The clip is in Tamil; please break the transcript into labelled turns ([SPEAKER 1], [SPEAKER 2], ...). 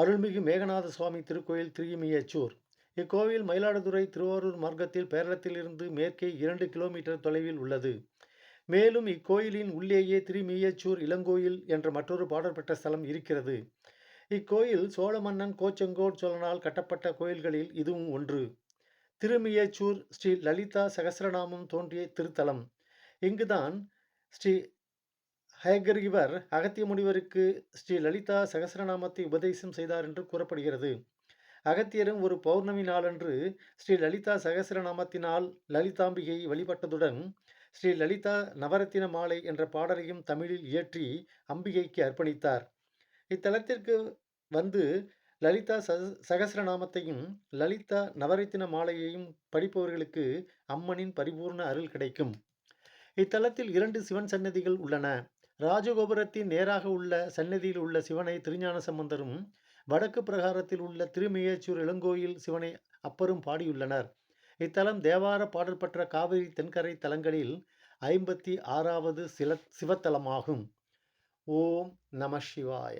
[SPEAKER 1] அருள்மிகு மேகநாத சுவாமி திருக்கோயில் திருமியச்சூர். இக்கோவில் மயிலாடுதுறை திருவாரூர் மார்க்கத்தில் பேரளத்திலிருந்து மேற்கே இரண்டு கிலோமீட்டர் தொலைவில் உள்ளது. மேலும் இக்கோயிலின் உள்ளேயே திருமியச்சூர் இளங்கோயில் என்ற மற்றொரு பாடல் பெற்ற ஸ்தலம் இருக்கிறது. இக்கோயில் சோழ மன்னன் கோச்செங்கோட் சோழனால் கட்டப்பட்ட கோயில்களில் இதுவும் ஒன்று. திருமியச்சூர் ஸ்ரீ லலிதா சகசரநாமம் தோன்றிய திருத்தலம். இங்குதான் ஸ்ரீ ஹயக்ரீவர் அகத்திய முனிவருக்கு ஸ்ரீ லலிதா சகசரநாமத்தை உபதேசம் செய்தார் என்று கூறப்படுகிறது. அகத்தியரும் ஒரு பௌர்ணமி நாளன்று ஸ்ரீ லலிதா சகசரநாமத்தினால் லலிதாம்பிகை வழிபட்டதுடன் ஸ்ரீ லலிதா நவரத்தின மாலை என்ற பாடலையும் தமிழில் இயற்றி அம்பிகைக்கு அர்ப்பணித்தார். இத்தலத்திற்கு வந்து லலிதா சக லலிதா நவரத்தின மாலையையும் படிப்பவர்களுக்கு அம்மனின் பரிபூர்ண அருள் கிடைக்கும். இத்தலத்தில் இரண்டு சிவன் சன்னதிகள் உள்ளன. ராஜகோபுரத்தின் நேராக உள்ள சன்னதியில் உள்ள சிவனை திருஞான சம்பந்தரும் வடக்கு பிரகாரத்தில் உள்ள திருமியேச்சூர் இளங்கோயில் சிவனை அப்பரும் பாடியுள்ளனர். இத்தலம் தேவார பாடல் பெற்ற காவிரி தென்கரை தலங்களில் ஐம்பத்தி ஆறாவது சில சிவத்தலமாகும். ஓம் நம சிவாய.